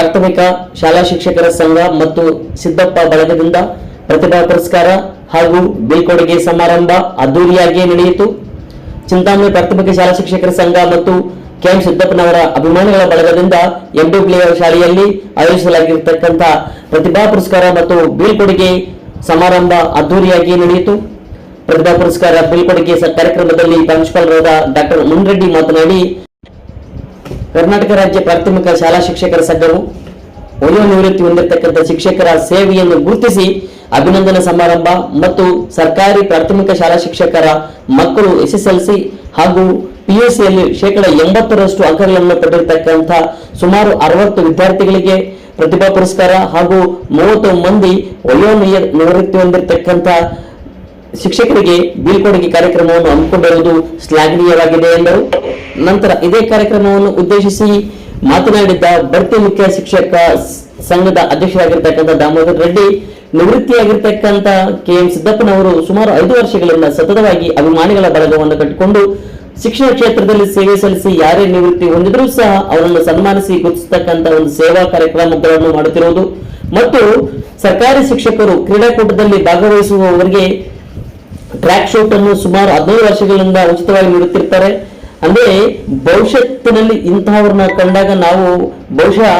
ಪ್ರಾಥಮಿಕ ಶಾಲಾ ಶಿಕ್ಷಕರ ಸಂಘ ಮತ್ತು ಸಿದ್ದಪ್ಪ ಬಳಗದಿಂದ ಪ್ರತಿಭಾ ಪುರಸ್ಕಾರ ಹಾಗೂ ಬೀಳ್ಕೊಡುಗೆ ಸಮಾರಂಭ ಅದ್ದೂರಿಯಾಗಿಯೇ ನಡೆಯಿತು. ಚಿಂತಾಮಣಿ ಪ್ರಾಥಮಿಕ ಶಾಲಾ ಶಿಕ್ಷಕರ ಸಂಘ ಮತ್ತು ಕೆಎಂ ಸಿದ್ದಪ್ಪನವರ ಅಭಿಮಾನಿಗಳ ಬಳಗದಿಂದ ಎಂಡಬ್ಲ್ಯೂ ಶಾಲೆಯಲ್ಲಿ ಆಯೋಜಿಸಲಾಗಿರ್ತಕ್ಕಂಥ ಪ್ರತಿಭಾ ಪುರಸ್ಕಾರ ಮತ್ತು ಬೀಳ್ಕೊಡುಗೆ ಸಮಾರಂಭ ಅದ್ದೂರಿಯಾಗಿ ನಡೆಯಿತು. ಪ್ರತಿಭಾ ಪುರಸ್ಕಾರ, ಬೀಳ್ಕೊಡುಗೆ ಕಾರ್ಯಕ್ರಮದಲ್ಲಿ ಪ್ರಾಂಶುಪಾಲರಾದ ಡಾಕ್ಟರ್ ಮುನ್ರೆಡ್ಡಿ ಮಾತನಾಡಿ ಕರ್ನಾಟಕ ರಾಜ್ಯ ಪ್ರಾಥಮಿಕ ಶಾಲಾ ಶಿಕ್ಷಕರ ಸಂಘವು ವಯೋ ನಿವೃತ್ತಿ ಹೊಂದಿರತಕ್ಕಂಥ ಶಿಕ್ಷಕರ ಸೇವೆಯನ್ನು ಗುರುತಿಸಿ ಅಭಿನಂದನಾ ಸಮಾರಂಭ ಮತ್ತು ಸರ್ಕಾರಿ ಪ್ರಾಥಮಿಕ ಶಾಲಾ ಶಿಕ್ಷಕರ ಮಕ್ಕಳು ಎಸ್ಎಸ್ಎಲ್ಸಿ ಹಾಗೂ ಪಿಯುಸಿಯಲ್ಲಿ ಶೇಕಡ ಎಂಬತ್ತರಷ್ಟು ಅಂಕಗಳನ್ನು ಪಡೆದಿರತಕ್ಕಂಥ ಸುಮಾರು ಅರವತ್ತು ವಿದ್ಯಾರ್ಥಿಗಳಿಗೆ ಪ್ರತಿಭಾ ಪುರಸ್ಕಾರ ಹಾಗೂ ಮೂವತ್ತು ಮಂದಿ ವಯೋ ನಿವೃತ್ತಿ ಹೊಂದಿರತಕ್ಕಂಥ ಶಿಕ್ಷಕರಿಗೆ ಬೀಳ್ಕೊಡುಗೆ ಕಾರ್ಯಕ್ರಮವನ್ನು ಹಮ್ಮಿಕೊಂಡಿರುವುದು ಶ್ಲಾಘನೀಯವಾಗಿದೆ ಎಂದರು. ನಂತರ ಇದೇ ಕಾರ್ಯಕ್ರಮವನ್ನು ಉದ್ದೇಶಿಸಿ ಮಾತನಾಡಿದ್ದ ಬಡ್ತಿ ಮುಖ್ಯ ಶಿಕ್ಷಕ ಸಂಘದ ಅಧ್ಯಕ್ಷರಾಗಿರ್ತಕ್ಕಂಥ ದಾಮೋದರ್ ರೆಡ್ಡಿ, ನಿವೃತ್ತಿಯಾಗಿರ್ತಕ್ಕಂಥ ಕೆ ಎಂ ಸಿದ್ದಪ್ಪನವರು ಸುಮಾರು ಐದು ವರ್ಷಗಳಿಂದ ಸತತವಾಗಿ ಅಭಿಮಾನಿಗಳ ಬಳಗವನ್ನು ಕಟ್ಟಿಕೊಂಡು ಶಿಕ್ಷಣ ಕ್ಷೇತ್ರದಲ್ಲಿ ಸೇವೆ ಸಲ್ಲಿಸಿ ಯಾರೇ ನಿವೃತ್ತಿ ಹೊಂದಿದರೂ ಸಹ ಅವರನ್ನು ಸನ್ಮಾನಿಸಿ ಗುರುತಿಸತಕ್ಕಂಥ ಒಂದು ಸೇವಾ ಕಾರ್ಯಕ್ರಮಗಳನ್ನು ಮಾಡುತ್ತಿರುವುದು. ಮತ್ತು ಸರ್ಕಾರಿ ಶಿಕ್ಷಕರು ಕ್ರೀಡಾಕೂಟದಲ್ಲಿ ಭಾಗವಹಿಸುವವರಿಗೆ ಟ್ರ್ಯಾಕ್ ಶೂಟ್ ಅನ್ನು ಸುಮಾರು ಹದಿನೈದು ವರ್ಷಗಳಿಂದ ಉಚಿತವಾಗಿ ನೀಡುತ್ತಿರ್ತಾರೆ. ಅಂದ್ರೆ ಭವಿಷ್ಯತ್ತಿನಲ್ಲಿ ಇಂತಹವ್ರನ್ನ ಕಂಡಾಗ ನಾವು ಬಹುಶಃ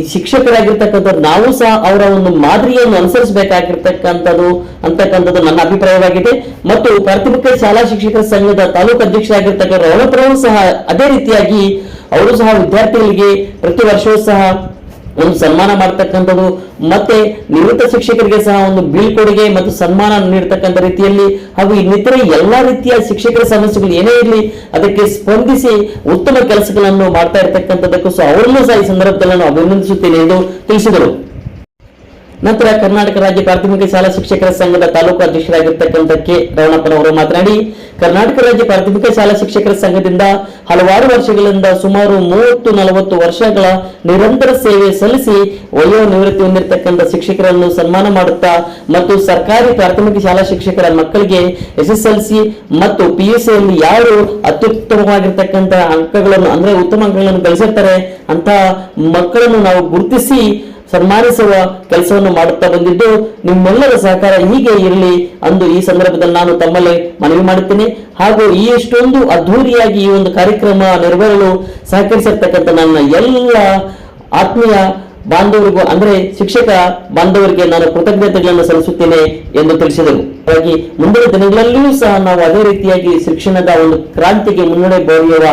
ಈ ಶಿಕ್ಷಕರಾಗಿರ್ತಕ್ಕಂಥವ್ರು, ನಾವು ಸಹ ಅವರ ಒಂದು ಮಾದರಿಯನ್ನು ಅನುಸರಿಸಬೇಕಾಗಿರ್ತಕ್ಕಂಥದ್ದು ಅಂತಕ್ಕಂಥದ್ದು ನನ್ನ ಅಭಿಪ್ರಾಯವಾಗಿದೆ. ಮತ್ತು ಪ್ರಾಥಮಿಕ ಶಾಲಾ ಶಿಕ್ಷಕರ ಸಂಘದ ತಾಲೂಕು ಅಧ್ಯಕ್ಷರಾಗಿರ್ತಕ್ಕಂಥ ರವಣಪುರವು ಸಹ ಅದೇ ರೀತಿಯಾಗಿ ಅವರು ಸಹ ವಿದ್ಯಾರ್ಥಿಗಳಿಗೆ ಪ್ರತಿ ವರ್ಷವೂ ಸಹ ಒಂದು ಸನ್ಮಾನ ಮಾಡ್ತಕ್ಕಂಥದ್ದು, ಮತ್ತೆ ನಿವೃತ್ತ ಶಿಕ್ಷಕರಿಗೆ ಸಹ ಒಂದು ಬೀಳ್ಕೊಡುಗೆ ಮತ್ತು ಸನ್ಮಾನ ನೀಡತಕ್ಕಂಥ ರೀತಿಯಲ್ಲಿ ಹಾಗೂ ಇನ್ನಿತರ ಎಲ್ಲಾ ರೀತಿಯ ಶಿಕ್ಷಕರ ಸಮಸ್ಯೆಗಳು ಏನೇ ಇರಲಿ, ಅದಕ್ಕೆ ಸ್ಪಂದಿಸಿ ಉತ್ತಮ ಕೆಲಸಗಳನ್ನು ಮಾಡ್ತಾ ಇರತಕ್ಕಂಥದ್ದಕ್ಕೂ ಸಹ ಅವರನ್ನು ಸಹ ಈ ಸಂದರ್ಭದಲ್ಲಿ ನಾನು ಅಭಿನಂದಿಸುತ್ತೇನೆ ಎಂದು ತಿಳಿಸಿದರು. ನಂತರ ಕರ್ನಾಟಕ ರಾಜ್ಯ ಪ್ರಾಥಮಿಕ ಶಾಲಾ ಶಿಕ್ಷಕರ ಸಂಘದ ತಾಲೂಕು ಅಧ್ಯಕ್ಷರಾಗಿರ್ತಕ್ಕಂಥ ಕೆ. ರವಣಪ್ಪನವರು ಮಾತನಾಡಿ, ಕರ್ನಾಟಕ ರಾಜ್ಯ ಪ್ರಾಥಮಿಕ ಶಾಲಾ ಶಿಕ್ಷಕರ ಸಂಘದಿಂದ ಹಲವಾರು ವರ್ಷಗಳಿಂದ ಸುಮಾರು ಮೂವತ್ತು ನಲವತ್ತು ವರ್ಷಗಳ ನಿರಂತರ ಸೇವೆ ಸಲ್ಲಿಸಿ ವಯೋ ನಿವೃತ್ತಿ ಹೊಂದಿರತಕ್ಕಂಥ ಶಿಕ್ಷಕರನ್ನು ಸನ್ಮಾನ ಮಾಡುತ್ತಾ ಮತ್ತು ಸರ್ಕಾರಿ ಪ್ರಾಥಮಿಕ ಶಾಲಾ ಶಿಕ್ಷಕರ ಮಕ್ಕಳಿಗೆ ಎಸ್ಎಸ್ಎಲ್ಸಿ ಮತ್ತು ಪಿಯುಸಿಯಲ್ಲಿ ಯಾರು ಅತ್ಯುತ್ತಮವಾಗಿರ್ತಕ್ಕಂಥ ಅಂಕಗಳನ್ನು, ಅಂದ್ರೆ ಉತ್ತಮ ಅಂಕಗಳನ್ನು ಗಳಿಸಿರ್ತಾರೆ ಅಂತ ಮಕ್ಕಳನ್ನು ನಾವು ಗುರುತಿಸಿ ಸನ್ಮಾನಿಸುವ ಕೆಲಸವನ್ನು ಮಾಡುತ್ತಾ ಬಂದಿದ್ದು, ನಿಮ್ಮೆಲ್ಲರ ಸಹಕಾರ ಹೀಗೆ ಇರಲಿ ಅಂದು ಈ ಸಂದರ್ಭದಲ್ಲಿ ನಾನು ತಮ್ಮಲ್ಲೇ ಮನವಿ ಮಾಡುತ್ತೇನೆ. ಹಾಗೂ ಈ ಎಷ್ಟೊಂದು ಅದ್ಧೂರಿಯಾಗಿ ಈ ಒಂದು ಕಾರ್ಯಕ್ರಮ ನೆರವೇರಲು ಸಹಕರಿಸಿರ್ತಕ್ಕಂಥ ನನ್ನ ಎಲ್ಲ ಆತ್ಮೀಯ ಬಾಂಧವರಿಗೂ, ಅಂದ್ರೆ ಶಿಕ್ಷಕ ಬಾಂಧವರಿಗೆ ನಾನು ಕೃತಜ್ಞತೆಗಳನ್ನು ಸಲ್ಲಿಸುತ್ತೇನೆ ಎಂದು ತಿಳಿಸಿದರು. ಹಾಗಾಗಿ ಮುಂದಿನ ದಿನಗಳಲ್ಲಿಯೂ ಸಹ ನಾವು ಅದೇ ರೀತಿಯಾಗಿ ಶಿಕ್ಷಣದ ಒಂದು ಕ್ರಾಂತಿಗೆ ಮುನ್ನಡೆ ಬರೆಯುವ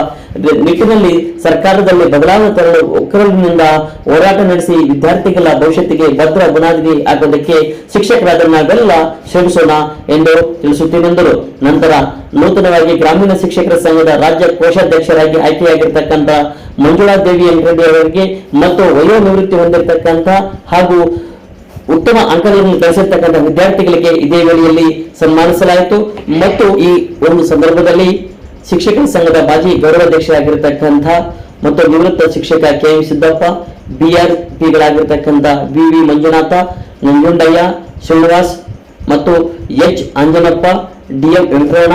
ನಿಟ್ಟಿನಲ್ಲಿ ಸರ್ಕಾರದಲ್ಲಿ ಬದಲಾವಣೆ ತರಲು ಒಕ್ಕಲಿನಿಂದ ಹೋರಾಟ ನಡೆಸಿ ವಿದ್ಯಾರ್ಥಿಗಳ ಭವಿಷ್ಯತ್ತಿಗೆ ಭದ್ರ ಬುನಾದಿ ಆಗೋದಕ್ಕೆ ಶಿಕ್ಷಕರಾದ ನಾವೆಲ್ಲ ಶ್ರಮಿಸೋಣ ಎಂದು ತಿಳಿಸುತ್ತೇನೆಂದರು ನಂತರ ನೂತನವಾಗಿ ಗ್ರಾಮೀಣ ಶಿಕ್ಷಕರ ಸಂಘದ ರಾಜ್ಯ ಕೋಶಾಧ್ಯಕ್ಷರಾಗಿ ಆಯ್ಕೆಯಾಗಿರ್ತಕ್ಕಂಥ ಮಂಜುಳಾ ದೇವಿ ವೆಂಕಟರೆಡ್ಡಿ ಅವರಿಗೆ ಮತ್ತು ವಯೋ ನಿವೃತ್ತಿ ಹೊಂದಿರತಕ್ಕಂಥ ಹಾಗೂ ಉತ್ತಮ ಅಂಕಗಳನ್ನು ಗಳಿಸಿರ್ತಕ್ಕಂಥ ವಿದ್ಯಾರ್ಥಿಗಳಿಗೆ ಇದೇ ವೇಳೆಯಲ್ಲಿ ಸನ್ಮಾನಿಸಲಾಯಿತು. ಮತ್ತು ಈ ಒಂದು ಸಂದರ್ಭದಲ್ಲಿ ಶಿಕ್ಷಕರ ಸಂಘದ ಮಾಜಿ ಗೌರವಾಧ್ಯಕ್ಷರಾಗಿರ್ತಕ್ಕಂಥ ಮತ್ತು ನಿವೃತ್ತ ಶಿಕ್ಷಕ ಕೆ ಎಂ ಸಿದ್ದಪ್ಪ ಬಿಆರ್ ಪಿಗಳಾಗಿರ್ತಕ್ಕಂಥ ವಿ ವಿ ಮಂಜುನಾಥ, ನಂಜುಂಡಯ್ಯ ಶ್ರೀನಿವಾಸ್ ಮತ್ತು H. Anjanappa, DM Venkataramana,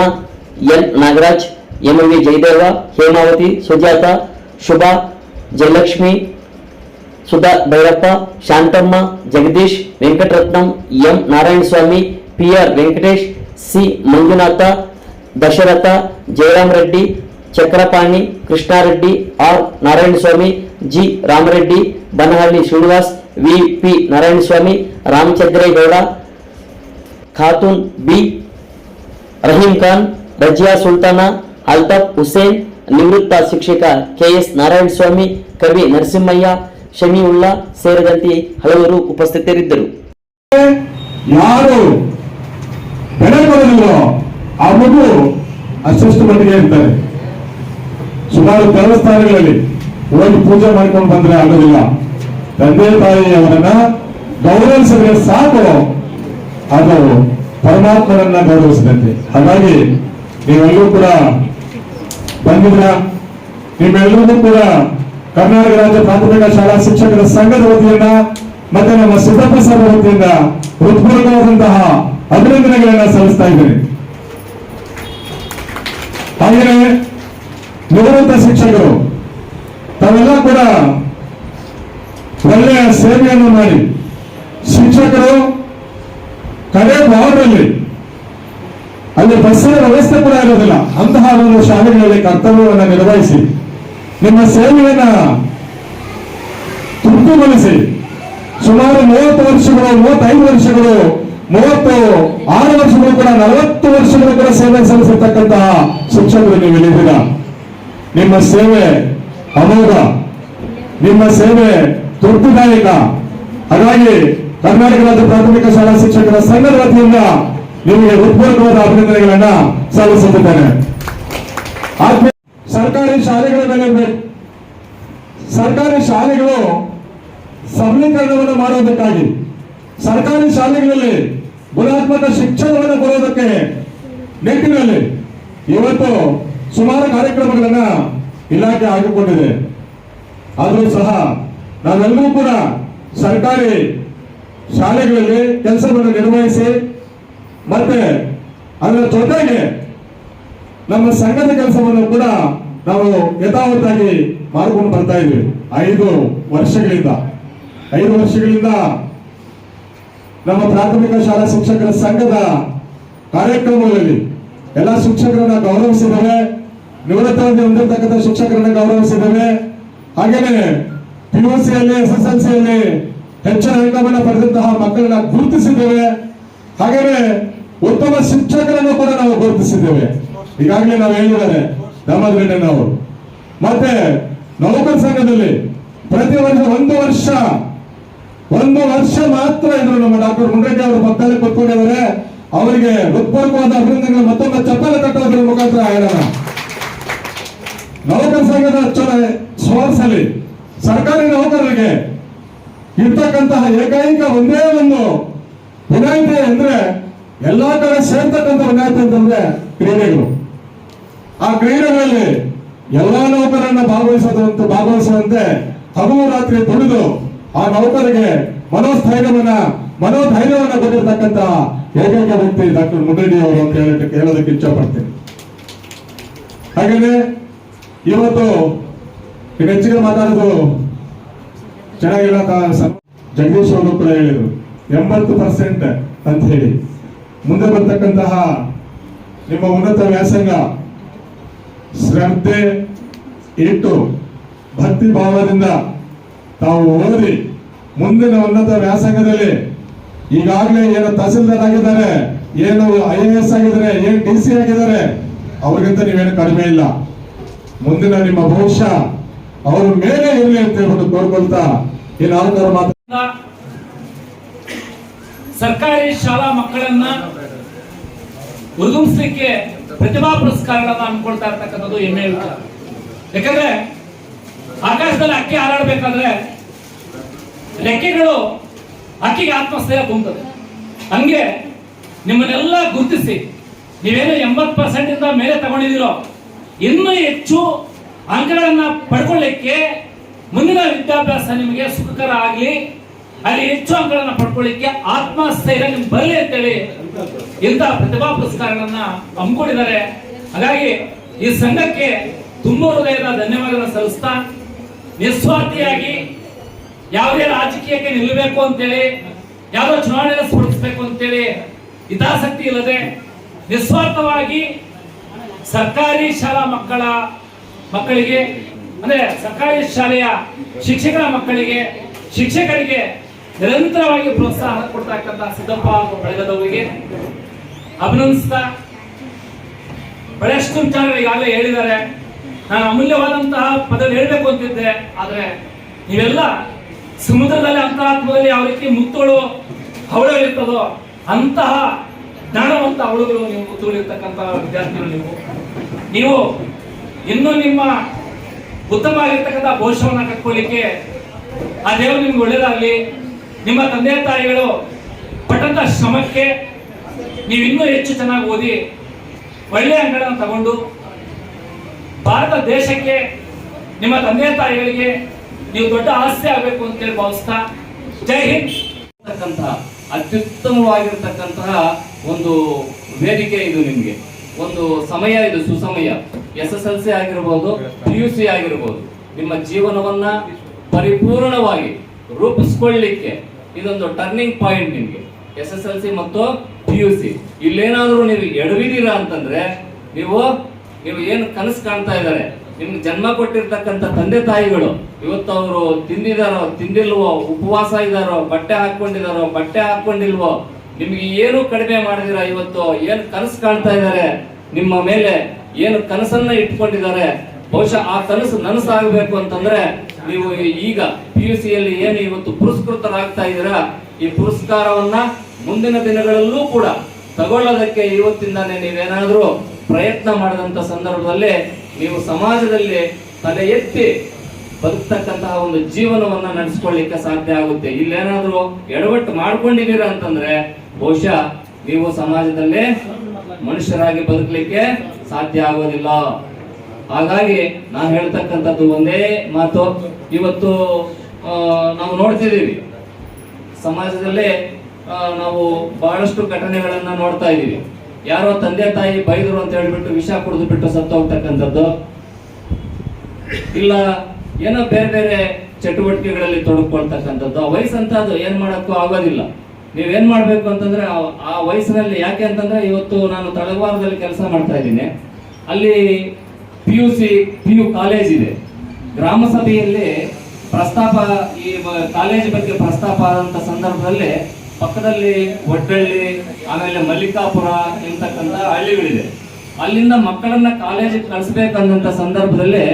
N. Nagaraj, M. V. Jayadeva, Hemavathi, Sujatha, Shubha, Jayalakshmi, Sudha Bhairappa, Shanthamma, Jagadish, Venkataratnam, M. Narayanaswamy, P. R. Venkatesh, C. Manjunatha Dasharatha, Jayaram Reddy, Chakrapani, Krishnareddy, R Narayanaswamy, G Ramareddy, Banahalli Srinivas, V P Narayanaswamy, Ramachandregowda, Khatoon Bi Rahim Khan, Razia Sultana, Altaf Hussain, ನಿವೃತ್ತ ಶಿಕ್ಷಕ KS Narayanaswamy, ಕವಿ ನರಸಿಂಹಯ್ಯ, ಶಮೀವುಲ್ಲಾ ಸೇರಿದಂತೆ ಹಲವರು ಉಪಸ್ಥಿತರಿದ್ದರು. ಆ ಮಗು ಅಷ್ಟು ಮಟ್ಟಿಗೆ ಇರ್ತಾರೆ ಸುಮಾರು ದೇವಸ್ಥಾನಗಳಲ್ಲಿ ಹೋಗಿ ಪೂಜೆ ಮಾಡ್ಕೊಂಡು ಬಂದ್ರೆ ಆಗೋದಿಲ್ಲ. ತಂದೆ ತಾಯಿಯವರನ್ನ ಗೌರವಿಸಿದ್ರೆ ಸಾಕು. ಅದು ಪರಮಾತ್ಮನನ್ನ ಗೌರವಿಸಿದಂತೆ. ಹಾಗಾಗಿ ನೀವೆಲ್ಲರೂ ಕೂಡ ಬಂದಿದ್ರ, ನಿಮ್ಮೆಲ್ಲರಿಗೂ ಕೂಡ ಕರ್ನಾಟಕ ರಾಜ್ಯ ಪ್ರಾಥಮಿಕ ಶಾಲಾ ಶಿಕ್ಷಕರ ಸಂಘದ ವತಿಯಿಂದ ಮತ್ತೆ ನಮ್ಮ ಸಿದ್ದಪ್ಪ ಸಭಾ ವತಿಯಿಂದ ಹೃತ್ಪೂರ್ವಕವಾದಂತಹ ಅಭಿನಂದನೆಗಳನ್ನ ಸಲ್ಲಿಸ್ತಾ ಇದ್ದೇನೆ. ಹಾಗೆಯೇ ನಿವೃತ್ತ ಶಿಕ್ಷಕರು, ತಾವೆಲ್ಲ ಕೂಡ ಒಳ್ಳೆಯ ಸೇವೆಯನ್ನು ಮಾಡಿ. ಶಿಕ್ಷಕರು ಕಡೆ ಭಾಗದಲ್ಲಿ ಅಲ್ಲಿ ಬಸ್ಸಿನ ವ್ಯವಸ್ಥೆ ಕೂಡ ಇರೋದಿಲ್ಲ. ಅಂತಹ ಒಂದು ಶಾಲೆಗಳಲ್ಲಿ ಕರ್ತವ್ಯವನ್ನು ನಿರ್ವಹಿಸಿ, ನಿಮ್ಮ ಸೇವೆಯನ್ನ ತೃಪ್ತಿಗೊಳಿಸಿ, ಸುಮಾರು ಮೂವತ್ತು ವರ್ಷಗಳು, ಮೂವತ್ತೈದು ವರ್ಷಗಳು ಮೂವತ್ತು, ಆರು ವರ್ಷಗಳು ಕೂಡ, ನಲವತ್ತು ವರ್ಷಗಳು ಕೂಡ ಸೇವೆ ಸಲ್ಲಿಸಿರ್ತಕ್ಕಂತಹ ಶಿಕ್ಷಕರು ನೀವು ಇಲ್ಲಿದ್ದೀರಾ ನಿಮ್ಮ ಸೇವೆ ಅಮೋಘ, ನಿಮ್ಮ ಸೇವೆ ತೃಪ್ತಿದಾಯಕ ಹಾಗಾಗಿ ಕರ್ನಾಟಕ ರಾಜ್ಯ ಪ್ರಾಥಮಿಕ ಶಾಲಾ ಶಿಕ್ಷಕರ ಸಂಘದ ವತಿಯಿಂದ ನಿಮಗೆ ಹೃತ್ಪೂರ್ವಕವಾದ ಅಭಿನಂದನೆಗಳನ್ನ ಸಲ್ಲಿಸುತ್ತಿದ್ದೇನೆ. ಸರ್ಕಾರಿ ಶಾಲೆಗಳ ಮೇಲೆ ಸರ್ಕಾರಿ ಶಾಲೆಗಳು ಸಬಲೀಕರಣವನ್ನು ಮಾಡುವುದಕ್ಕಾಗಿ ಸರ್ಕಾರಿ ಶಾಲೆಗಳಲ್ಲಿ ಗುಣಾತ್ಮಕ ಶಿಕ್ಷಣವನ್ನು ಕೊಡೋದಕ್ಕೆ ನಿಟ್ಟಿನಲ್ಲಿ ಇವತ್ತು ಸುಮಾರು ಕಾರ್ಯಕ್ರಮಗಳನ್ನ ಇಲಾಖೆ ಹಾಕಿಕೊಂಡಿದೆ ಆದರೂ ಸಹ ನಾವೆಲ್ಲರೂ ಕೂಡ ಸರ್ಕಾರಿ ಶಾಲೆಗಳಲ್ಲಿ ಕೆಲಸವನ್ನು ನಿರ್ವಹಿಸಿ ಮತ್ತೆ ಅದರ ಜೊತೆಗೆ ನಮ್ಮ ಸಂಘದ ಕೆಲಸವನ್ನು ಕೂಡ ನಾವು ಯಥಾವತ್ತಾಗಿ ಮಾಡಿಕೊಂಡು ಬರ್ತಾ ಇದ್ವಿ ಐದು ವರ್ಷಗಳಿಂದ. ಐದು ವರ್ಷಗಳಿಂದ ನಮ್ಮ ಪ್ರಾಥಮಿಕ ಶಾಲಾ ಶಿಕ್ಷಕರ ಸಂಘದ ಕಾರ್ಯಕ್ರಮಗಳಲ್ಲಿ ಎಲ್ಲ ಶಿಕ್ಷಕರನ್ನ ಗೌರವಿಸಿದ್ದೇವೆ. ನಿವೃತ್ತರಾಗಿ ಹೊಂದಿರತಕ್ಕಂಥ ಶಿಕ್ಷಕರನ್ನ ಗೌರವಿಸಿದ್ದೇವೆ. ಹಾಗೇನೆ ಪಿ ಯು ಸಿಯಲ್ಲಿ ಎಸ್ ಎಸ್ ಎಲ್ ಸಿಯಲ್ಲಿ ಹೆಚ್ಚಿನ ಅಂಕವನ್ನು ಪಡೆದಂತಹ ಮಕ್ಕಳನ್ನ ಗುರುತಿಸಿದ್ದೇವೆ. ಹಾಗೇನೆ ಉತ್ತಮ ಶಿಕ್ಷಕರನ್ನು ಕೂಡ ನಾವು ಗುರುತಿಸಿದ್ದೇವೆ. ಈಗಾಗಲೇ ನಾವು ಹೇಳಿದ್ದಾರೆ ದಾಮೋದರ ನಾವು. ಮತ್ತೆ ನೌಕರ ಸಂಘದಲ್ಲಿ ಪ್ರತಿ ವರ್ಷ ಒಂದು ವರ್ಷ ಒಂದು ವರ್ಷ ಮಾತ್ರ ಇದ್ರು ನಮ್ಮ ಡಾಕ್ಟರ್ ಮುಂಡ್ರೆಡ್ಡಿ ಅವರು ಪಕ್ಕದಲ್ಲಿ ಕೂತ್ಕೊಂಡಿದ್ದಾರೆ ಅವರಿಗೆ ಹೃತ್ಪೂರ್ವಕವಾದ ಅಭಿನಂದನೆಗಳು, ಮತ್ತೊಮ್ಮೆ ಚಪ್ಪಲೆ ತಟ್ಟೋದ್ರ ಮುಖಾಂತರ ಹೇಳೋಣ ನೌಕರ ಸಂಘದ ಸ್ಪೋರ್ಟ್ಸಲ್ಲಿ ಸರ್ಕಾರಿ ನೌಕರರಿಗೆ ಇರ್ತಕ್ಕಂತಹ ಏಕೈಕ ಒಂದೇ ಒಂದು ವಿನಾಯಿತಿ ಅಂದ್ರೆ ಎಲ್ಲಾ ಕಡೆ ಸೇರ್ತಕ್ಕಂಥ ವಿನಾಯಿತಿ ಅಂತಂದ್ರೆ ಕ್ರೀಡೆಗಳು. ಆ ಕ್ರೀಡೆಗಳಲ್ಲಿ ಎಲ್ಲಾ ನೌಕರನ್ನ ಭಾಗವಹಿಸೋದಂತ ಭಾಗವಹಿಸುವಂತೆ ಹಗಲು ರಾತ್ರಿ ದುಡಿದು ಆ ನೌಕರಿಗೆ ಮನೋಸ್ಥೈರ್ಯವನ್ನ, ಮನೋಧೈರ್ಯವನ್ನ ಕೊಟ್ಟಿರ್ತಕ್ಕಂತ ಏಕೈಕ ವ್ಯಕ್ತಿ ಡಾಕ್ಟರ್ ಮುಗಡಿ ಅವರು ಅಂತ ಹೇಳಿ ಕೇಳೋದಕ್ಕೆ ಇಚ್ಛೆ ಇಚ್ಛಪಡ್ತೀನಿ ಹಾಗೇನೆ ಇವತ್ತು ಈಗ ಹೆಚ್ಚಿಗೆ ಮಾತಾಡೋದು ಚೆನ್ನಾಗಿಲ್ಲ ಜಗದೀಶ್ ಅವರು ಕೂಡ ಹೇಳಿದ್ರು. ಎಂಬತ್ತು ಪರ್ಸೆಂಟ್ ಅಂತ ಹೇಳಿ. ಮುಂದೆ ಬರ್ತಕ್ಕಂತಹ ನಿಮ್ಮ ಉನ್ನತ ವ್ಯಾಸಂಗ ಶ್ರದ್ಧೆ ಇಟ್ಟು ಭಕ್ತಿ ಭಾವದಿಂದ ತಾವು ಓದಿ ಮುಂದಿನ ಉನ್ನತ ವ್ಯಾಸಂಗದಲ್ಲಿ ಈಗಾಗಲೇ ಏನು ತಹಸೀಲ್ದಾರ್ ಆಗಿದ್ದಾರೆ ಏನು ಐ ಎ ಎಸ್ ಆಗಿದ್ದಾರೆ, ಏನು ಡಿ ಸಿ ಆಗಿದ್ದಾರೆ, ಅವ್ರಿಗಿಂತ ನೀವೇನು ಕಡಿಮೆ ಇಲ್ಲ. ಮುಂದಿನ ನಿಮ್ಮ ಭವಿಷ್ಯ ಅವರ ಮೇಲೆ ಇರಲಿ ಅಂತ ಹೇಳ್ಬಿಟ್ಟು ಕೋರ್ಕೊಳ್ತಾ ಈ ಮಾತು ಸರ್ಕಾರಿ ಶಾಲಾ ಮಕ್ಕಳನ್ನ ಒದಗಿಸಲಿಕ್ಕೆ ಪ್ರತಿಭಾ ಪುರಸ್ಕಾರಗಳನ್ನ ಅನ್ಕೊಳ್ತಾ ಇರ್ತಕ್ಕಂಥದ್ದು ಹೆಮ್ಮೆ ಯಾಕಂದ್ರೆ ಆಕಾಶದಲ್ಲಿ ಅಕ್ಕಿ ಹಾರಾಡ್ಬೇಕಾದ್ರೆ ರೆಕ್ಕೆಗಳು ಅಕ್ಕಿಗೆ ಆತ್ಮಸ್ಥೈರ್ಯ ತುಂಬುತ್ತದೆ ಹಂಗೆ ನಿಮ್ಮನ್ನೆಲ್ಲ ಗುರುತಿಸಿ, ನೀವೇನು ಎಂಬತ್ತು ಪರ್ಸೆಂಟ್ ಇಂದ ಮೇಲೆ ತಗೊಂಡಿದ್ದೀರೋ, ಇನ್ನೂ ಹೆಚ್ಚು ಅಂಕಗಳನ್ನು ಪಡ್ಕೊಳ್ಳಿಕ್ಕೆ ಮುಂದಿನ ವಿದ್ಯಾಭ್ಯಾಸ ನಿಮಗೆ ಸುಖಕರ ಆಗಲಿ, ಅಲ್ಲಿ ಹೆಚ್ಚು ಅಂಕಗಳನ್ನು ಪಡ್ಕೊಳ್ಳಿಕ್ಕೆ ಆತ್ಮಸ್ಥೈರ್ಯ ನಿಮ್ಗೆ ಬರಲಿ ಅಂತೇಳಿ ಇಂಥ ಪ್ರತಿಭಾ ಪುರಸ್ಕಾರಗಳನ್ನ ಹಮ್ಮಿಕೊಂಡಿದ್ದಾರೆ. ಹಾಗಾಗಿ ಈ ಸಂಘಕ್ಕೆ ತುಂಬ ಹೃದಯದ ಧನ್ಯವಾದಗಳನ್ನು ಸಲ್ಲಿಸ್ತಾ, ನಿಸ್ವಾರ್ಥಿಯಾಗಿ ಯಾವುದೇ ರಾಜಕೀಯಕ್ಕೆ ನಿಲ್ಲಬೇಕು ಅಂತೇಳಿ, ಯಾವುದೋ ಚುನಾವಣೆಯನ್ನು ಸ್ಫೋಟಿಸಬೇಕು ಅಂತೇಳಿ ಹಿತಾಸಕ್ತಿ ಇಲ್ಲದೆ ನಿಸ್ವಾರ್ಥವಾಗಿ ಸರ್ಕಾರಿ ಶಾಲಾ ಮಕ್ಕಳ ಮಕ್ಕಳಿಗೆ, ಅಂದ್ರೆ ಸರ್ಕಾರಿ ಶಾಲೆಯ ಶಿಕ್ಷಕರ ಮಕ್ಕಳಿಗೆ, ಶಿಕ್ಷಕರಿಗೆ ನಿರಂತರವಾಗಿ ಪ್ರೋತ್ಸಾಹ ಕೊಡ್ತಕ್ಕಂಥ ಸಿದ್ದಪ್ಪ ಬೆಳಗದವರಿಗೆ ಅಭಿನಂದಿಸ್ತಾ, ಬಹಳಷ್ಟು ವಿಚಾರಗಳು ಈಗಾಗಲೇ ಹೇಳಿದ್ದಾರೆ. ನಾನು ಅಮೂಲ್ಯವಾದಂತಹ ಪದಗಳು ಹೇಳಬೇಕು ಅಂತಿದ್ದೆ, ಆದರೆ ನೀವೆಲ್ಲ ಸಮುದ್ರದಲ್ಲಿ ಅಂತರಾತ್ಮದಲ್ಲಿ ಯಾವ ರೀತಿ ಮುತ್ತುಗಳು ಹವಳಗಳಿರ್ತದೋ ಅಂತಹ ಜ್ಞಾನವಂತ ಅವಳುಗಳು ನೀವು ಮುತ್ತುಗಳಿರ್ತಕ್ಕಂಥ ವಿದ್ಯಾರ್ಥಿಗಳು ನೀವು. ನೀವು ಇನ್ನೂ ನಿಮ್ಮ ಉತ್ತಮವಾಗಿರ್ತಕ್ಕಂಥ ಭವಿಷ್ಯವನ್ನು ಕಟ್ಕೊಳ್ಳಿಕ್ಕೆ ಆ ದೇವರು ನಿಮ್ಗೆ ಒಳ್ಳೇದಾಗಲಿ ನಿಮ್ಮ ತಂದೆ ತಾಯಿಗಳು ಪಟ್ಟಂತ ಶ್ರಮಕ್ಕೆ ನೀವು ಇನ್ನೂ ಹೆಚ್ಚು ಚೆನ್ನಾಗಿ ಓದಿ ಒಳ್ಳೆಯ ಅಂಗಗಳನ್ನು ತಗೊಂಡು ಭಾರತ ದೇಶಕ್ಕೆ ನಿಮ್ಮ ತಂದೆ ತಾಯಿಗಳಿಗೆ ನೀವು ದೊಡ್ಡ ಆಸ್ತಿ ಆಗಬೇಕು ಅಂತೇಳಿ ಭಾವಿಸ್ತಾ ಜೈ ಹಿಂದ್ ಅತ್ಯುತ್ತಮವಾಗಿರ್ತಕ್ಕಂತಹ ಒಂದು ವೇದಿಕೆ ಇದು ನಿಮ್ಗೆ. ಒಂದು ಸಮಯ ಇದು, ಸುಸಮಯ. ಎಸ್ ಎಸ್ ಎಲ್ ಸಿ ಆಗಿರ್ಬೋದು, ಪಿ ಯು ಸಿ ಆಗಿರ್ಬೋದು. ನಿಮ್ಮ ಜೀವನವನ್ನ ಪರಿಪೂರ್ಣವಾಗಿ ರೂಪಿಸ್ಕೊಳ್ಳಿಕ್ಕೆ ಇದೊಂದು ಟರ್ನಿಂಗ್ ಪಾಯಿಂಟ್ ನಿಮ್ಗೆ. ಎಸ್ ಎಸ್ ಎಲ್ ಸಿ ಮತ್ತು ಪಿ ಯು ಸಿ. ಇಲ್ಲೇನಾದ್ರೂ ನೀವು ಎಡವಿದೀರಾ ಅಂತಂದ್ರೆ, ನೀವು ನೀವು ಏನು ಕನಸು ಕಾಣ್ತಾ ಇದ್ದಾರೆ? ನಿಮ್ಗೆ ಜನ್ಮ ಕೊಟ್ಟಿರ್ತಕ್ಕಂಥ ತಂದೆ ತಾಯಿಗಳು, ಇವತ್ತು ಅವರು ತಿಂದಿದಾರೋ, ತಿಂದಿಲ್ವೋ, ಉಪವಾಸ ಇದಾರೋ, ಬಟ್ಟೆ ಹಾಕೊಂಡಿದಾರೋ ಬಟ್ಟೆ ಹಾಕೊಂಡಿಲ್ವೋ ನಿಮ್ಗೆ ಏನು ಕಡಿಮೆ ಮಾಡಿದಿರ ಇವತ್ತು, ಏನು ಕನಸು ಕಾಣ್ತಾ ಇದ್ದಾರೆ ನಿಮ್ಮ ಮೇಲೆ ಏನು ಕನಸನ್ನ ಇಟ್ಕೊಂಡಿದ್ದಾರೆ, ಬಹುಶಃ ಆ ಕನಸು ನನಸಾಗಬೇಕು ಅಂತಂದ್ರೆ ನೀವು ಈಗ ಪಿ ಯು ಸಿಯಲ್ಲಿ ಏನು ಇವತ್ತು ಪುರಸ್ಕೃತರಾಗ್ತಾ ಇದ್ದೀರಾ, ಈ ಪುರಸ್ಕಾರವನ್ನ ಮುಂದಿನ ದಿನಗಳಲ್ಲೂ ಕೂಡ ತಗೊಳ್ಳೋದಕ್ಕೆ ಇವತ್ತಿಂದಾನೇ ನೀವೇನಾದ್ರೂ ಪ್ರಯತ್ನ ಮಾಡಿದಂತ ಸಂದರ್ಭದಲ್ಲಿ ನೀವು ಸಮಾಜದಲ್ಲಿ ತಲೆ ಎತ್ತಿ ಬದುಕ್ತಕ್ಕಂತಹ ಒಂದು ಜೀವನವನ್ನ ನಡೆಸ್ಕೊಳ್ಳಿಕ್ಕೆ ಸಾಧ್ಯ ಆಗುತ್ತೆ. ಇಲ್ಲೇನಾದ್ರೂ ಎಡವಟ್ಟು ಮಾಡ್ಕೊಂಡಿದ್ದೀರಾ ಅಂತಂದ್ರೆ ಬಹುಶಃ ನೀವು ಸಮಾಜದಲ್ಲಿ ಮನುಷ್ಯರಾಗಿ ಬದುಕಲಿಕ್ಕೆ ಸಾಧ್ಯ ಆಗೋದಿಲ್ಲ. ಹಾಗಾಗಿ ನಾನು ಹೇಳ್ತಕ್ಕಂಥದ್ದು ಒಂದೇ ಮಾತು. ಇವತ್ತು ನಾವು ನೋಡ್ತಿದ್ದೀವಿ. ಸಮಾಜದಲ್ಲಿ ನಾವು ಬಹಳಷ್ಟು ಘಟನೆಗಳನ್ನ ನೋಡ್ತಾ ಇದ್ದೀವಿ. ಯಾರೋ ತಂದೆ ತಾಯಿ ಬೈದರು ಅಂತ ಹೇಳ್ಬಿಟ್ಟು ವಿಷ ಕುಡಿದು ಬಿಟ್ಟು ಸತ್ತೋಗ್ತಕ್ಕಂಥದ್ದು. ಇಲ್ಲ, ಏನೋ ಬೇರೆ ಬೇರೆ ಚಟುವಟಿಕೆಗಳಲ್ಲಿ ತೊಡಕೊಳ್ತಕ್ಕಂಥದ್ದು ಆ ವಯಸ್ಸಂತ ಅದು ಏನ್ ಮಾಡಕ್ಕೂ ಆಗೋದಿಲ್ಲ. ನೀವೇನ್ ಮಾಡ್ಬೇಕು ಅಂತಂದ್ರೆ ಆ- ವಯಸ್ಸಿನಲ್ಲಿ ಯಾಕೆ ಅಂತಂದ್ರೆ ಇವತ್ತು ನಾನು ತಳವಾರದಲ್ಲಿ ಕೆಲಸ ಮಾಡ್ತಾ ಇದ್ದೀನಿ. ಅಲ್ಲಿ P U C P U college ಇದೆ. ಗ್ರಾಮ ಸಭೆಯಲ್ಲಿ ಪ್ರಸ್ತಾಪ, ಈ ಕಾಲೇಜ್ ಬಗ್ಗೆ ಪ್ರಸ್ತಾಪ ಆದಂತ ಸಂದರ್ಭದಲ್ಲಿ ಪಕ್ಕದಲ್ಲಿ ಹೊಟ್ಟಳ್ಳಿ, ಆಮೇಲೆ ಮಲ್ಲಿಕಾಪುರ ಎಂತಕ್ಕಂಥ ಹಳ್ಳಿಗಳಿದೆ. ಅಲ್ಲಿಂದ ಮಕ್ಕಳನ್ನ ಕಾಲೇಜಿಗೆ ಕಳಿಸ್ಬೇಕಂದಂತ ಸಂದರ್ಭದಲ್ಲಿ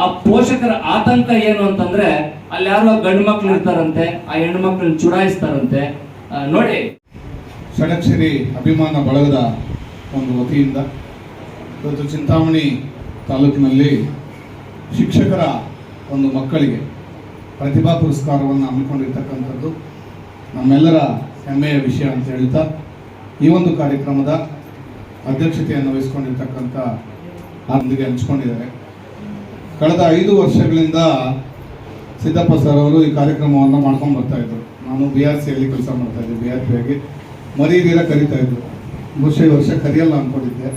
ಆ ಪೋಷಕರ ಆತಂಕ ಏನು ಅಂತಂದ್ರೆ, ಅಲ್ಲಿ ಯಾರೋ ಗಂಡು ಮಕ್ಳು ಇರ್ತಾರಂತೆ, ಆ ಹೆಣ್ಣು ಮಕ್ಕಳನ್ನ ಚುಡಾಯಿಸ್ತಾರಂತೆ. ನೋಡಿ. ಷಡಕ್ಷರಿ ಅಭಿಮಾನ ಬಳಗದ ಒಂದು ವತಿಯಿಂದ ಇವತ್ತು ಚಿಂತಾಮಣಿ ತಾಲೂಕಿನಲ್ಲಿ ಶಿಕ್ಷಕರ ಒಂದು ಮಕ್ಕಳಿಗೆ ಪ್ರತಿಭಾ ಪುರಸ್ಕಾರವನ್ನು ಹಮ್ಮಿಕೊಂಡಿರ್ತಕ್ಕಂಥದ್ದು ನಮ್ಮೆಲ್ಲರ ಹೆಮ್ಮೆಯ ವಿಷಯ ಅಂತ ಹೇಳ್ತಾ, ಈ ಒಂದು ಕಾರ್ಯಕ್ರಮದ ಅಧ್ಯಕ್ಷತೆಯನ್ನು ವಹಿಸ್ಕೊಂಡಿರ್ತಕ್ಕಂಥ ನೊಂದಿಗೆ ಹಂಚ್ಕೊಂಡಿದ್ದಾರೆ ಕಳೆದ ಐದು ವರ್ಷಗಳಿಂದ ಸಿದ್ದಪ್ಪ ಸರ್ ಅವರು ಈ ಕಾರ್ಯಕ್ರಮವನ್ನು ಮಾಡ್ಕೊಂಡು ಬರ್ತಾ ಇದ್ರು. ನಾನು ಬಿ ಆರ್ ಸಿಯಲ್ಲಿ ಕೆಲಸ ಮಾಡ್ತಾ ಇದ್ದೆ ಬಿ ಆರ್ ಪಿ ಆಗಿ. ಮರೀದಿರ ಕರಿತಾ ಇದ್ರು. ಬಹುಶಃ ಈ ವರ್ಷ ಕರೆಯಲ್ಲ ಅಂದ್ಕೊಂಡಿದ್ದೆ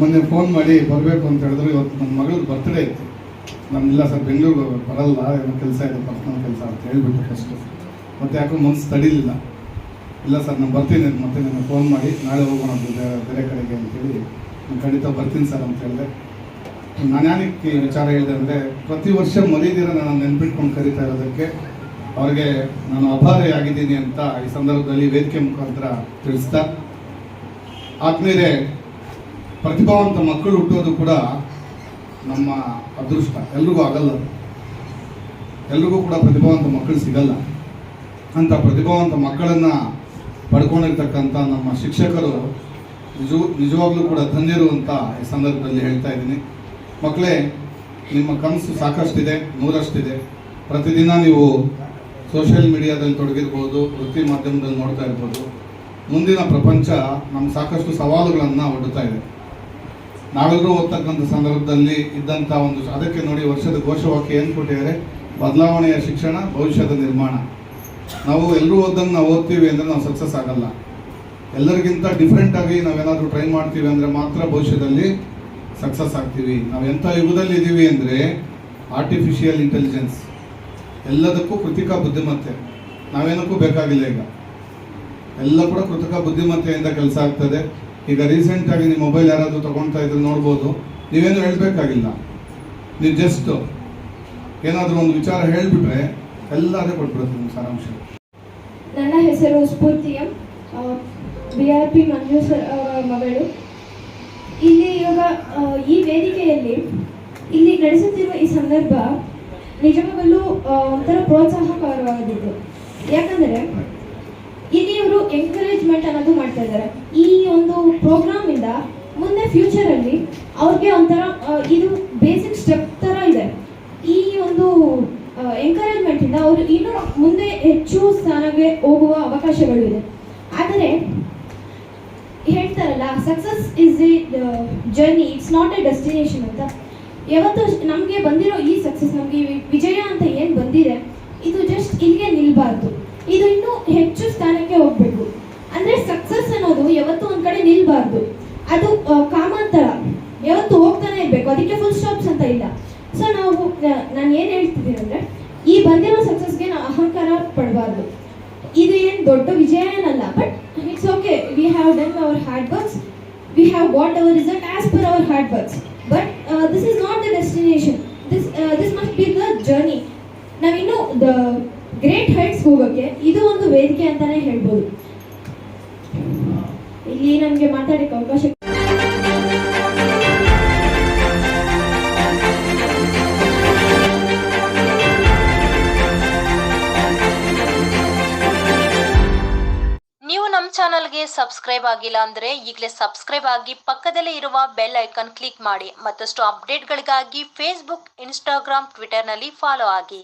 ಮೊನ್ನೆ ಫೋನ್ ಮಾಡಿ ಬರಬೇಕು ಅಂತ ಹೇಳಿದ್ರು, ಇವತ್ತು ನನ್ನ ಮಗಳದ್ದು ಬರ್ತ್ಡೇ ಇತ್ತು. ನಮ್ಮಿಲ್ಲ ಸರ್ ಬೆಂಗಳೂರು ಬರಲ್ಲ, ಏನೋ ಕೆಲಸ ಇದೆ ಪರ್ಸನಲ್ ಕೆಲಸ ಅಂತ ಹೇಳಿಬಿಟ್ಟು ಫಸ್ಟು ಮತ್ತೆ ಯಾಕೋ ಮನ್ಸು ತಡಿಲಿಲ್ಲ. ಇಲ್ಲ ಸರ್, ನಾನು ಬರ್ತೀನಿ, ಮತ್ತೆ ನನಗೆ ಫೋನ್ ಮಾಡಿ, ನಾಳೆ ಹೋಗೋಣ ಬೇರೆ ಕಡೆಗೆ ಅಂತೇಳಿ ನಾನು ಖಂಡಿತ ಬರ್ತೀನಿ ಸರ್ ಅಂತ ಹೇಳಿದೆ. ನಾನು ಯಾಕೆ ಈ ವಿಚಾರ ಹೇಳಿದೆ ಅಂದರೆ, ಪ್ರತಿ ವರ್ಷ ಮರೀದಿರ ನಾನು ನೆನ್ಪಿಟ್ಕೊಂಡು ಕರಿತಾ ಇರೋದಕ್ಕೆ ಅವ್ರಿಗೆ ನಾನು ಅಭಾರಿ ಆಗಿದ್ದೀನಿ ಅಂತ ಈ ಸಂದರ್ಭದಲ್ಲಿ ವೇದಿಕೆ ಮುಖಾಂತರ ತಿಳಿಸ್ತಾ, ಆದ್ಮೇಲೆ ಪ್ರತಿಭಾವಂತ ಮಕ್ಕಳು ಹುಟ್ಟೋದು ಕೂಡ ನಮ್ಮ ಅದೃಷ್ಟ. ಎಲ್ರಿಗೂ ಆಗಲ್ಲ. ಎಲ್ರಿಗೂ ಕೂಡ ಪ್ರತಿಭಾವಂತ ಮಕ್ಕಳು ಸಿಗಲ್ಲ. ಅಂತ ಪ್ರತಿಭಾವಂತ ಮಕ್ಕಳನ್ನ ಪಡ್ಕೊಂಡಿರ್ತಕ್ಕಂಥ ನಮ್ಮ ಶಿಕ್ಷಕರು ನಿಜ, ನಿಜವಾಗ್ಲೂ ಕೂಡ ಧನ್ಯರು ಅಂತ ಈ ಸಂದರ್ಭದಲ್ಲಿ ಹೇಳ್ತಾ ಇದ್ದೀನಿ. ಮಕ್ಕಳೇ, ನಿಮ್ಮ ಕನಸು ಸಾಕಷ್ಟಿದೆ, ನೂರಷ್ಟಿದೆ. ಪ್ರತಿದಿನ ನೀವು ಸೋಷಿಯಲ್ ಮೀಡಿಯಾದಲ್ಲಿ ತೊಡಗಿರ್ಬೋದು, ವೃತ್ತಿ ಮಾಧ್ಯಮದಲ್ಲಿ ನೋಡ್ತಾ ಇರ್ಬೋದು. ಮುಂದಿನ ಪ್ರಪಂಚ ನಮ್ಮ ಸಾಕಷ್ಟು ಸವಾಲುಗಳನ್ನು ಒಡ್ಡುತ್ತಾ ಇದೆ. ನಾವೆಲ್ಲರೂ ಓದ್ತಕ್ಕಂಥ ಸಂದರ್ಭದಲ್ಲಿ ಇದ್ದಂಥ ಒಂದು, ಅದಕ್ಕೆ ನೋಡಿ ವರ್ಷದ ಘೋಷವಾಕ್ಯ ಏನು ಕೊಟ್ಟಿದ್ದಾರೆ? ಬದಲಾವಣೆಯ ಶಿಕ್ಷಣ, ಭವಿಷ್ಯದ ನಿರ್ಮಾಣ. ನಾವು ಎಲ್ಲರೂ ಓದ್ದಂಗೆ ನಾವು ಓದ್ತೀವಿ ಅಂದರೆ ನಾವು ಸಕ್ಸಸ್ ಆಗಲ್ಲ. ಎಲ್ಲರಿಗಿಂತ ಡಿಫ್ರೆಂಟ್ ಆಗಿ ನಾವೇನಾದರೂ ಟ್ರೈ ಮಾಡ್ತೀವಿ ಅಂದರೆ ಮಾತ್ರ ಭವಿಷ್ಯದಲ್ಲಿ ಸಕ್ಸಸ್ ಆಗ್ತೀವಿ. ನಾವು ಎಂಥ ಯುಗದಲ್ಲಿ ಇದ್ದೀವಿ ಅಂದರೆ ಆರ್ಟಿಫಿಷಿಯಲ್ ಇಂಟೆಲಿಜೆನ್ಸ್ ಎಲ್ಲದಕ್ಕೂ ಕೃತಿಕ ಬುದ್ಧಿಮತ್ತೆ. ನಾವೇನಕ್ಕೂ ಬೇಕಾಗಿಲ್ಲ ಈಗ. ಎಲ್ಲ ಕೂಡ ಕೃತಕ ಬುದ್ಧಿಮತ್ತೆಯಿಂದ ಕೆಲಸ ಆಗ್ತದೆ. ಈಗ ರೀಸೆಂಟಾಗಿ ನಿಮ್ಮ ಮೊಬೈಲ್ ಯಾರಾದರೂ ತೊಗೊಳ್ತಾ ಇದ್ರೆ ನೋಡ್ಬೋದು. ನೀವೇನು ಹೇಳಬೇಕಾಗಿಲ್ಲ. ನೀವು ಜಸ್ಟ್ ಏನಾದರೂ ಒಂದು ವಿಚಾರ ಹೇಳಿಬಿಟ್ರೆ ಎಲ್ಲ ಅದೇ ಕೊಟ್ಬಿಡುತ್ತೆ ಸಾರಾಂಶ ನನ್ನ ಹೆಸರು ಸ್ಫೂರ್ತಿಯ ಬಿ ಆರ್ ಪಿ ಮಂಜು ಮಗಳು. ಇಲ್ಲಿ ಇವಾಗ ಈ ವೇದಿಕೆಯಲ್ಲಿ ಇಲ್ಲಿ ನಡೆಸುತ್ತಿರುವ ಈ ಸಂದರ್ಭ ನಿಜವಾಗಲೂ ಒಂಥರ ಪ್ರೋತ್ಸಾಹಕರವಾಗಿದ್ದು. ಯಾಕಂದರೆ, ಇಲ್ಲಿ ಅವರು ಎನ್ಕರೇಜ್ಮೆಂಟ್ ಅನ್ನೋದು ಮಾಡ್ತಾ ಇದ್ದಾರೆ. ಈ ಒಂದು ಪ್ರೋಗ್ರಾಮ್ ಇಂದ ಮುಂದೆ ಫ್ಯೂಚರ್ ಅಲ್ಲಿ ಅವ್ರಿಗೆ ಒಂಥರ ಇದು ಬೇಸಿಕ್ ಸ್ಟೆಪ್ ತರ ಇದೆ. ಈ ಒಂದು ಎಂಕರೇಜ್ಮೆಂಟ್ ಇಂದ ಅವರು ಇನ್ನೂ ಮುಂದೆ ಹೆಚ್ಚು ಸ್ಥಾನಕ್ಕೆ ಹೋಗುವ ಅವಕಾಶಗಳು ಇದೆ. ಆದರೆ, ಹೇಳ್ತಾರಲ್ಲ success is a journey it's not a destination ಅಂತ. ಯಾವತ್ತು ನಮಗೆ ಬಂದಿರೋ ಈ ಸಕ್ಸಸ್ ನಮಗೆ ವಿಜಯ ಅಂತ ಏನು ಬಂದಿದೆ ಇದು ಜಸ್ಟ್ ಇಲ್ಲಿಗೆ ನಿಲ್ಬಾರ್ದು ಇದು ಇನ್ನೂ ಹೆಚ್ಚು ಸ್ಥಾನಕ್ಕೆ ಹೋಗ್ಬೇಕು ಅಂದ್ರೆ ಸಕ್ಸಸ್ ಅನ್ನೋದು ಯಾವತ್ತೂ ಒಂದ್ ಕಡೆ ನಿಲ್ಬಾರ್ದು ಅದು ಆ, ಕಾಮಾಂತರ ಯಾವತ್ತು ಹೋಗ್ತಾನೆ ಇರ್ಬೇಕು ಅದಕ್ಕೆ ಫುಲ್ ಸ್ಟಾಪ್ಸ್ ಅಂತ ಇಲ್ಲ ಸೊ ನಾವು ನಾನು ಏನು ಹೇಳ್ತಿದ್ದೀನಿ ಅಂದ್ರೆ ಈ ಬಂದಿರೋ ಸಕ್ಸಸ್ಗೆ ನಾವು ಅಹಂಕಾರ ಪಡಬಾರ್ದು ಇದು ಏನು ದೊಡ್ಡ ವಿಜಯ ಏನಲ್ಲ but it's okay we have done our hard works we have what our result as per our hard works but this is not the destination this this must be the journey ನಾವಿನ್ನು the great heights ಹೋಗೋಕ್ಕೆ ಇದು ಒಂದು ವೇದಿಕೆ ಅಂತಾನೆ ಹೇಳ್ಬೋದು. ಇಲ್ಲಿ ನಮಗೆ ಮಾತಾಡಕ್ಕೆ ಅವಕಾಶ ನೀವು ನಮ್ಮ ಚಾನಲ್ಗೆ ಸಬ್ಸ್ಕ್ರೈಬ್ ಆಗಿಲ್ಲ ಅಂದ್ರೆ ಈಗಲೇ ಸಬ್ಸ್ಕ್ರೈಬ್ ಆಗಿ ಪಕ್ಕದಲ್ಲೇ ಇರುವ ಬೆಲ್ ಐಕಾನ್ ಕ್ಲಿಕ್ ಮಾಡಿ ಮತ್ತಷ್ಟು ಅಪ್ಡೇಟ್ಗಳಿಗಾಗಿ ಫೇಸ್ಬುಕ್ ಇನ್ಸ್ಟಾಗ್ರಾಮ್ ಟ್ವಿಟರ್ನಲ್ಲಿ ಫಾಲೋ ಆಗಿ.